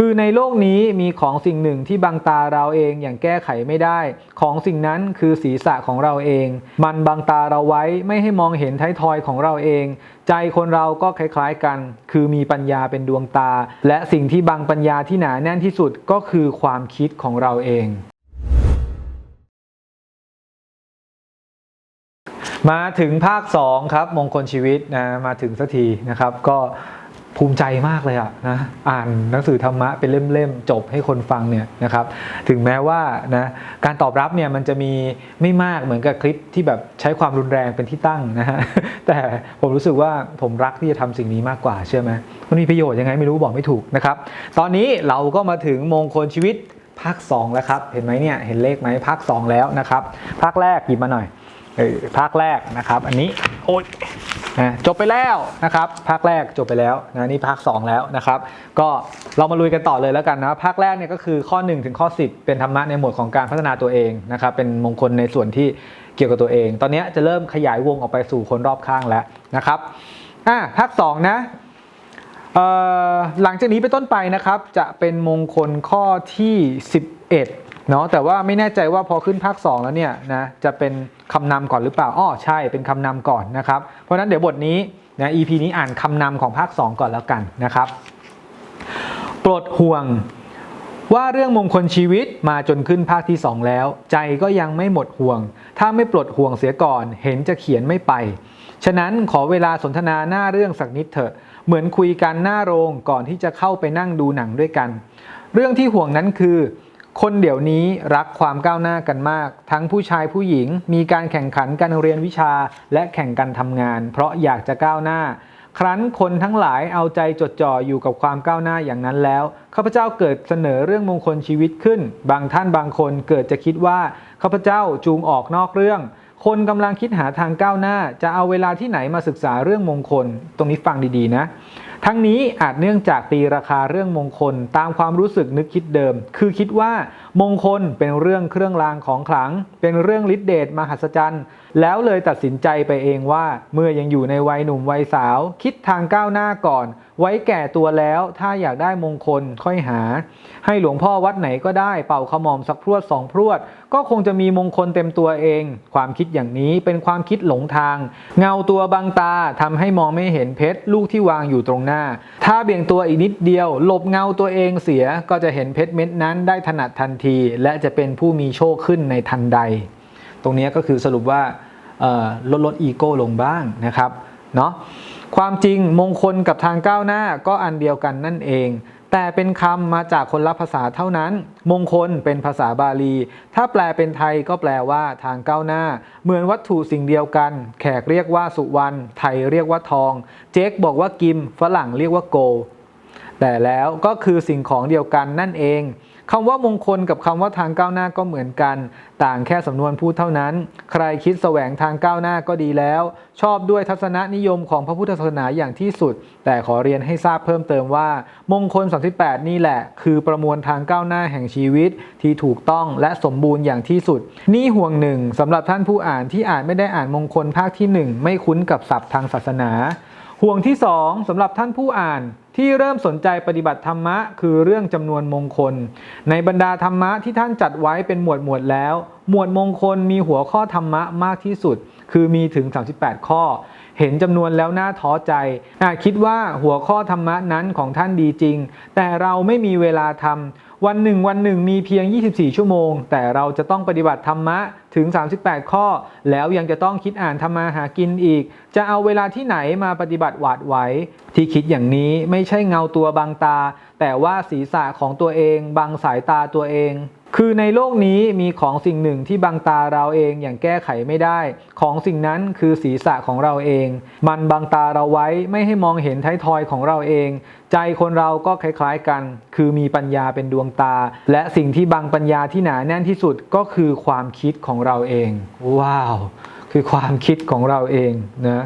คือในโลกนี้มีของสิ่งหนึ่งที่บังตาเราเองอย่างแก้ไขไม่ได้ ของสิ่งนั้นคือศีรษะของเราเอง มันบังตาเราไว้ไม่ให้มองเห็นท้ายทอยของเราเอง ใจคนเราก็คล้ายๆกัน คือมีปัญญาเป็นดวงตา และสิ่งที่บังปัญญาที่หนาแน่นที่สุดก็คือความคิดของเราเองมาถึงภาค 2 ครับมงคลชีวิตนะมาถึงสักทีนะครับก็ ภูมิใจมากเลยอะนะอ่านหนังสือธรรมะเป็นเล่มๆจบให้คนฟังเนี่ยนะครับ ถึงแม้ว่านะการตอบรับเนี่ยมันจะมีไม่มากเหมือนกับคลิปที่แบบใช้ความรุนแรงเป็นที่ตั้งนะฮะแต่ผมรู้สึกว่าผมรักที่จะทำสิ่งนี้มากกว่าเชื่อไหมมันมีประโยชน์ยังไงไม่รู้บอกไม่ถูกนะครับ ตอนนี้เราก็มาถึงมงคลชีวิตภาค 2 แล้วครับ เห็นไหมเนี่ยเห็นเลขไหมภาค 2 แล้วนะครับ ภาคแรกหยิบมาหน่อยเออภาคแรกนะครับ อันนี้โอ๊ย นะจบไปแล้วนะครับภาคแรกจบไปแล้วนะนี่ภาค 2 แล้วนะครับ ก็เรามาลุยกันต่อเลยแล้วกันนะภาคแรกเนี่ยก็คือข้อ 1 ถึงข้อ 10 เป็นธรรมะในหมวดของการพัฒนาตัวเองนะครับเป็นมงคลในส่วนที่เกี่ยวกับตัวเอง ตอนนี้จะเริ่มขยายวงออกไปสู่คนรอบข้างแล้วนะครับอะภาค 2 นะหลังจากนี้ไปต้นไปนะครับจะเป็นมงคลข้อที่ 11เนาะแต่ว่าไม่แน่ใจว่าพอขึ้นภาค 2 แล้วเนี่ยนะจะเป็น คำนำก่อนหรือเปล่าอ้อใช่เป็นคำนำก่อนนะครับ เพราะฉะนั้นเดี๋ยวบทนี้นะ EP นี้อ่านคำนำของภาค 2 ก่อนแล้วกันนะครับปลดห่วงว่าเรื่องมงคลชีวิตมาจนขึ้นภาคที่ 2 แล้ว ใจก็ยังไม่หมดห่วง ถ้าไม่ปลดห่วงเสียก่อน เห็นจะเขียนไม่ไป ฉะนั้นขอเวลาสนทนาหน้าเรื่องสักนิดเถอะ เหมือนคุยกันหน้าโรงก่อนที่จะเข้าไปนั่งดูหนังด้วยกัน เรื่องที่ห่วงนั้นคือ คนเดี๋ยวนี้รักความก้าวหน้ากันมาก ทั้งผู้ชายผู้หญิง มีการแข่งขันการเรียนวิชาและแข่งกันทำงาน เพราะอยากจะก้าวหน้า ครั้นคนทั้งหลายเอาใจจดจ่ออยู่กับความก้าวหน้าอย่างนั้นแล้วข้าพเจ้าเกิดเสนอเรื่องมงคลชีวิตขึ้น บางท่านบางคนเกิดจะคิดว่าข้าพเจ้าจูงออกนอกเรื่องคนกำลังคิดหาทางก้าวหน้า จะเอาเวลาที่ไหนมาศึกษาเรื่องมงคล ตรงนี้ฟังดีๆนะ ทั้งนี้อาจเนื่องจากตีราคาเรื่องมงคลตามความรู้สึกนึกคิดเดิม คือคิดว่า มงคลเป็นเรื่องเครื่องรางของขลัง เป็นเรื่องฤทธิเดชมหัศจรรย์ แล้วเลยตัดสินใจไปเองว่า เมื่อยังอยู่ในวัยหนุ่มวัยสาว คิดทางก้าวหน้าก่อน ไว้แก่ตัวแล้วถ้าอยากได้มงคลค่อยหา ให้หลวงพ่อวัดไหนก็ได้เป่าขมอมสักพรวดสองพรวด ก็คงจะมีมงคลเต็มตัวเอง ความคิดอย่างนี้เป็นความคิดหลงทาง เงาตัวบังตาทำให้มองไม่เห็นเพชรลูกที่วางอยู่ตรงหน้า ถ้าเบี่ยงตัวอีกนิดเดียวหลบเงาตัวเองเสียก็จะเห็นเพชรเม็ดนั้นได้ถนัดทันทีและจะเป็นผู้มีโชคขึ้นในทันใด ตรงนี้ก็คือสรุปว่าลดลดอีโก้ลงบ้างนะครับเนาะความจริงมงคลกับทางก้าวหน้าก็อันเดียวกันนั่นเอง แต่เป็นคำมาจากคนละภาษาเท่านั้น มงคลเป็นภาษาบาลี ถ้าแปลเป็นไทยก็แปลว่าทางก้าวหน้า เหมือนวัตถุสิ่งเดียวกัน แขกเรียกว่าสุวรรณไทยเรียกว่าทอง เจ๊กบอกว่ากิม ฝรั่งเรียกว่าโก แต่แล้วก็คือสิ่งของเดียวกันนั่นเอง คำว่ามงคลกับคำว่าทางก้าวหน้าก็เหมือนกัน ต่างแค่สำนวนพูดเท่านั้น ใครคิดแสวงทางก้าวหน้าก็ดีแล้ว ชอบด้วยทัศนนิยมของพระพุทธศาสนาอย่างที่สุด แต่ขอเรียนให้ทราบเพิ่มเติมว่า มงคล 38 นี่แหละ คือประมวลทางก้าวหน้าแห่งชีวิตที่ถูกต้องและสมบูรณ์อย่างที่สุด นี่ห่วงหนึ่งสำหรับท่านผู้อ่านที่อ่านไม่ได้อ่านมงคลภาคที่หนึ่งไม่คุ้นกับศัพท์ทางศาสนา ห่วงที่ 2สำหรับท่านผู้อ่านที่เริ่มสนใจปฏิบัติธรรมะ คือเรื่องจำนวนมงคล ในบรรดาธรรมะที่ท่านจัดไว้เป็นหมวดหมวดแล้ว หมวดมงคลมีหัวข้อธรรมะมากที่สุด คือมีถึง 38 ข้อ เห็นจำนวนแล้วน่าท้อใจอาจคิดว่าหัวข้อธรรมะนั้นของท่านดีจริง แต่เราไม่มีเวลาทำ วันหนึ่งวันหนึ่งมีเพียง 24 ชั่วโมง แต่เราจะต้องปฏิบัติธรรมะถึง 38 ข้อ แล้วยังจะต้องคิดอ่านธรรมาหากินอีก จะเอาเวลาที่ไหนมาปฏิบัติหวาดไหวที่คิดอย่างนี้ไม่ใช่เงาตัวบางตา แต่ว่าศีรษะของตัวเองบังสายตาตัวเอง คือในโลกนี้มีของสิ่งหนึ่งที่บังตาเราเองอย่างแก้ไขไม่ได้ ของสิ่งนั้นคือศีรษะของเราเอง มันบังตาเราไว้ไม่ให้มองเห็นท้ายทอยของเราเอง ใจคนเราก็คล้ายๆกัน คือมีปัญญาเป็นดวงตา และสิ่งที่บังปัญญาที่หนาแน่นที่สุดก็คือความคิดของเราเอง ว้าว คือความคิดของเราเองนะ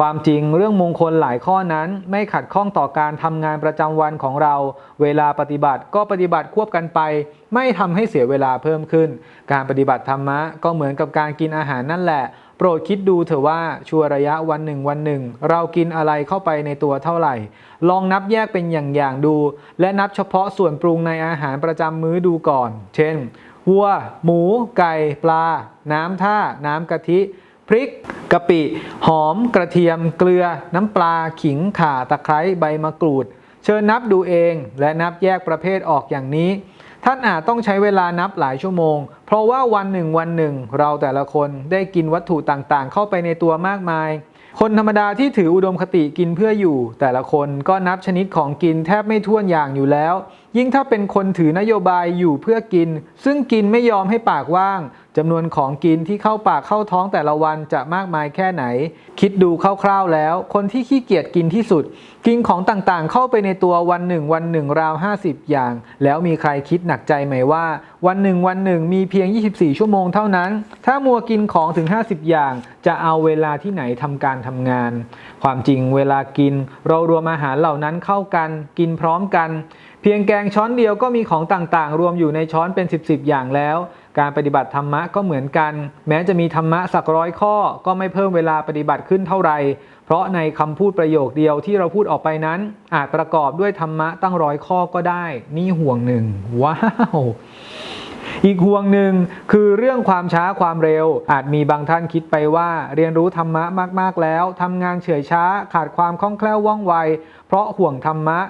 ความจริงเรื่องมงคลหลายข้อนั้นไม่ขัดข้องต่อการทำงานประจำวันของเรา เวลาปฏิบัติก็ปฏิบัติควบกันไป ไม่ทำให้เสียเวลาเพิ่มขึ้น การปฏิบัติธรรมะก็เหมือนกับการกินอาหารนั่นแหละ โปรดคิดดูเถอะว่าชั่วระยะวันหนึ่งวันหนึ่ง เรากินอะไรเข้าไปในตัวเท่าไหร่ ลองนับแยกเป็นอย่างๆดู และนับเฉพาะส่วนปรุงในอาหารประจำมื้อดูก่อน เช่นวัว หมู ไก่ ปลา น้ำท่า น้ำกะทิ พริกกะปิ หอม กระเทียม เกลือ น้ำปลา ขิง ข่า ตะไคร้ใบมะกรูด เชิญนับดูเองและนับแยกประเภทออกอย่างนี้ ท่านอาจต้องใช้เวลานับหลายชั่วโมง เพราะว่าวันหนึ่งวันหนึ่ง เราแต่ละคนได้กินวัตถุต่างๆ เข้าไปในตัวมากมาย คนธรรมดาที่ถืออุดมคติกินเพื่ออยู่ แต่ละคนก็นับชนิดของกินแทบไม่ท้วนอย่างอยู่แล้ว ยิ่งถ้าเป็นคนถือนโยบายอยู่เพื่อกิน ซึ่งกินไม่ยอมให้ปากว่าง จำนวนของกินที่เข้าปากเข้าท้องแต่ละวันจะมากมายแค่ไหน คิดดูคร่าวๆแล้ว คนที่ขี้เกียจกินที่สุด กินของต่างๆ เข้าไปในตัววันหนึ่งวันหนึ่งราว 50 อย่าง แล้วมีใครคิดหนักใจไหมว่า วันหนึ่งวันหนึ่งมีเพียง 24 ชั่วโมงเท่านั้น ถ้ามัวกินของถึง 50 อย่าง จะเอาเวลาที่ไหนทำการทำงาน ความจริงเวลากิน เรารวมอาหารเหล่านั้นเข้ากัน กินพร้อมกัน เพียงแกงช้อนเดียวก็มีของต่างๆ รวมอยู่ในช้อนเป็น 10 10อย่างแล้ว การปฏิบัติธรรมะก็เหมือนกัน แม้จะมีธรรมะสักร้อยข้อ ก็ไม่เพิ่มเวลาปฏิบัติขึ้นเท่าไหร่เพราะในคำพูดประโยคเดียวที่เราพูดออกไปนั้น อาจประกอบด้วยธรรมะตั้งร้อยข้อก็ได้ นี่ห่วงหนึ่งว้าวอีกห่วงหนึ่งคือเรื่องความช้าความเร็ว อาจมีบางท่านคิดไปว่าเรียนรู้ธรรมะมากๆแล้วทำงานเฉื่อยช้าขาดความคล่องแคล่วว่องไว เพราะห่วงธรรมะ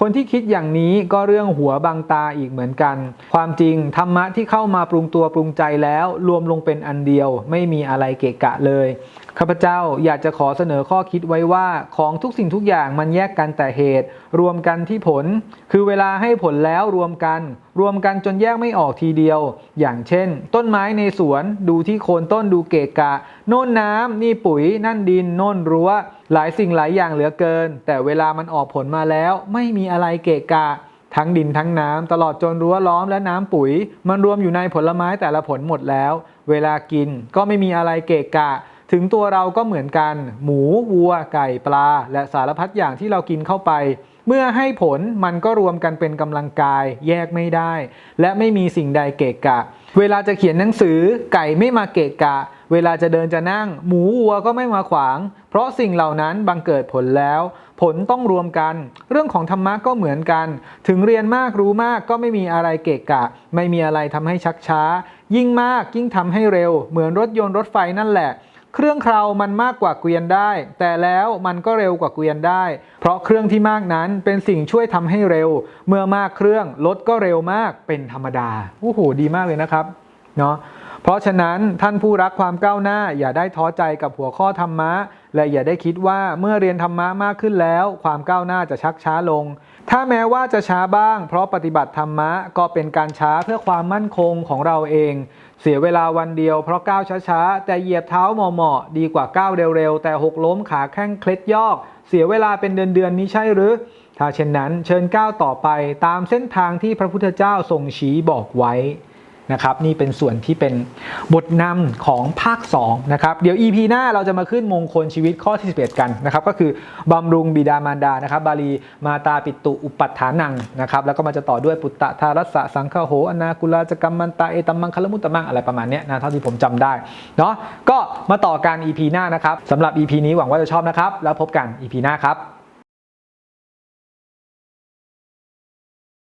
คนที่คิดอย่างนี้ก็เรื่องหัวบางตาอีกเหมือนกัน ความจริงธรรมะที่เข้ามาปรุงตัวปรุงใจแล้ว รวมลงเป็นอันเดียว ไม่มีอะไรเกะกะเลย ข้าพเจ้าอยากจะขอเสนอข้อคิดไว้ว่าของทุกสิ่งทุกอย่างมันแยกกันแต่เหตุ รวมกันที่ผล คือเวลาให้ผลแล้วรวมกัน รวมกันจนแยกไม่ออกทีเดียว อย่างเช่น ต้นไม้ในสวนดูที่โคนต้นดูเกะกะ โน่นน้ำนี่ปุ๋ย นั่นดิน โน่นรั้ว หลายสิ่งหลายอย่างเหลือเกิน แต่เวลามันออกผลมาแล้ว ไม่มีอะไรเกะกะทั้งดินทั้งน้ำตลอดจนรั้วล้อมและน้ำปุ๋ย มันรวมอยู่ในผลไม้แต่ละผลหมดแล้ว เวลากินก็ไม่มีอะไรเกะกะ ถึงตัวเราก็เหมือนกัน หมู วัว ไก่ปลา และสารพัดอย่างที่เรากินเข้าไป เมื่อให้ผลมันก็รวมกันเป็นกำลังกาย แยกไม่ได้ และไม่มีสิ่งใดเกะกะ เวลาจะเขียนหนังสือ ไก่ไม่มาเกะกะ เวลาจะเดินจะนั่ง หมูวัวก็ไม่มาขวาง เพราะสิ่งเหล่านั้นบังเกิดผลแล้ว ผลต้องรวมกัน เรื่องของธรรมะก็เหมือนกัน ถึงเรียนมากรู้มากก็ไม่มีอะไรเกะกะ ไม่มีอะไรทำให้ชักช้า ยิ่งมากยิ่งทำให้เร็ว เหมือนรถยนต์รถไฟนั่นแหละ เครื่องเครามันมากกว่าเกวียนได้ แต่แล้วมันก็เร็วกว่าเกวียนได้ เพราะเครื่องที่มากนั้นเป็นสิ่งช่วยทำให้เร็ว เมื่อมากเครื่องรถก็เร็วมากเป็นธรรมดาโอ้โหดีมากเลยนะครับเนาะเพราะฉะนั้นท่านผู้รักความก้าวหน้าอย่าได้ท้อใจกับหัวข้อธรรมะ และอย่าได้คิดว่าเมื่อเรียนธรรมะมากขึ้นแล้ว ความก้าวหน้าจะชักช้าลง ถ้าแม้ว่าจะช้าบ้าง เพราะปฏิบัติธรรมะก็เป็นการช้าเพื่อความมั่นคงของเราเอง เสียเวลาวันเดียวเพราะก้าวช้าๆ แต่เหยียบเท้าเหมาะๆดีกว่าก้าวเร็วๆ แต่หกล้มขาแข้งเคล็ดยอก เสียเวลาเป็นเดือนๆมิใช่หรือ ถ้าเช่นนั้นเชิญก้าวต่อไปตามเส้นทางที่พระพุทธเจ้าทรงชี้บอกไว้ นะครับนี่เป็นส่วนที่เป็นบทนำของภาค2นะครับเดี๋ยว EP หน้าเราจะมาขึ้นมงคลชีวิตข้อที่11กันนะครับก็คือบำรุงบิดามารดานะครับบาลีมาตาปิตุอุปัฏฐานังนะครับแล้วก็มันจะต่อด้วยปุตตะทารัสสะสังฆโหอนากุลาจกรรมมันตาเอตัมมังคลมุตตะมังอะไรประมาณนี้นะเท่าที่ผมจำได้เนาะก็มาต่อกัน EP หน้านะครับสำหรับ EP นี้หวังว่าจะชอบนะครับแล้วพบกัน EP หน้าครับ